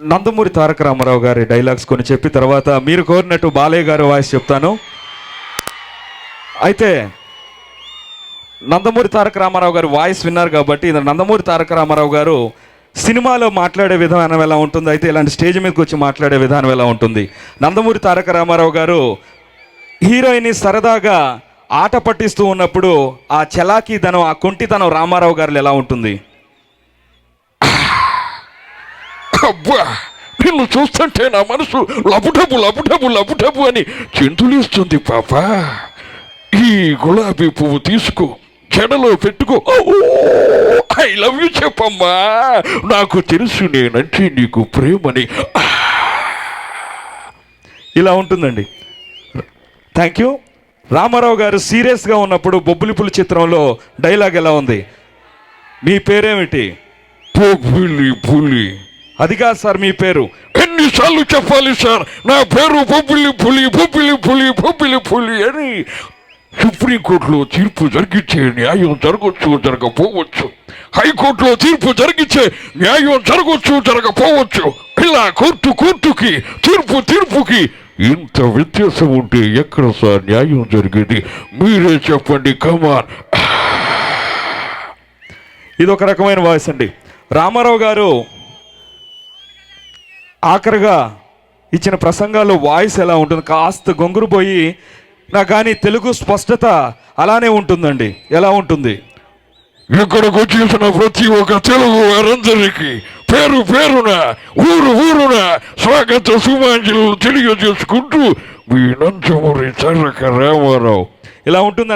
నందమూరి తారక రామారావు గారి డైలాగ్స్ కొన్ని చెప్పి తర్వాత మీరు కోరినట్టు బాలయ్య గారు వాయిస్ చెప్తాను. అయితే నందమూరి తారక రామారావు గారు వాయిస్ విన్నారు కాబట్టి నందమూరి తారక రామారావు గారు సినిమాలో మాట్లాడే విధానం ఎలా ఉంటుంది? అయితే ఇలాంటి స్టేజ్ మీదకి వచ్చి మాట్లాడే విధానం ఎలా ఉంటుంది? నందమూరి తారక రామారావు గారు హీరోయిన్ సరదాగా ఆట పట్టిస్తూ ఉన్నప్పుడు ఆ చలాకీదనం ఆ కొంటితనం రామారావు గారిలో ఎలా ఉంటుంది? అబ్బా నిన్ను చూస్తుంటే నా మనసు లపుటపు లపుటపు లపుటపు అని చింతులేస్తుంది పాప. ఈ గులాబీ పువ్వు తీసుకో చెడలో పెట్టుకో. ఐ లవ్ యూ చెప్పమ్మా. నాకు తెలుసు నేనంటే నీకు ప్రేమని. ఇలా ఉంటుందండి. థ్యాంక్ యూ రామారావు గారు సీరియస్గా ఉన్నప్పుడు బొబ్బులిపులి చిత్రంలో డైలాగ్ ఎలా ఉంది? మీ పేరేమిటి? పులి పులి. అది కాదు సార్ మీ పేరు. ఎన్నిసార్లు చెప్పాలి సార్? నా పేరు బొబ్బిలి పులి బొబ్బిలి పులి బొబ్బిలి పులి అని సుప్రీంకోర్టులో తీర్పు జరిగించే న్యాయం జరగచ్చు జరగపోవచ్చు. హైకోర్టులో తీర్పు జరిగించే న్యాయం జరగచ్చు జరగపోవచ్చు. ఇలా కోర్టు కోర్టుకి తీర్పు తీర్పుకి ఇంత వ్యత్యాసం ఉంటే ఎక్కడ సార్ న్యాయం జరిగేది? మీరే చెప్పండి కమాన్ ఇది ఒక రకమైన వాయిస్ అండి. రామారావు గారు ఆఖరిగా ఇచ్చిన ప్రసంగాల్లో వాయిస్ ఎలా ఉంటుంది? కాస్త గొంగురు పోయి నా కానీ తెలుగు స్పష్టత అలానే ఉంటుందండి. ఎలా ఉంటుంది? ఇక్కడికి వచ్చేసిన ప్రతి ఒక్క తెలుగు వారందరికీ పేరు పేరున ఊరు ఊరున స్వాగత శుభాంజలు తెలియజేసుకుంటూ మీ నంచమూరి తారక రామారావు. ఇలా ఉంటుంది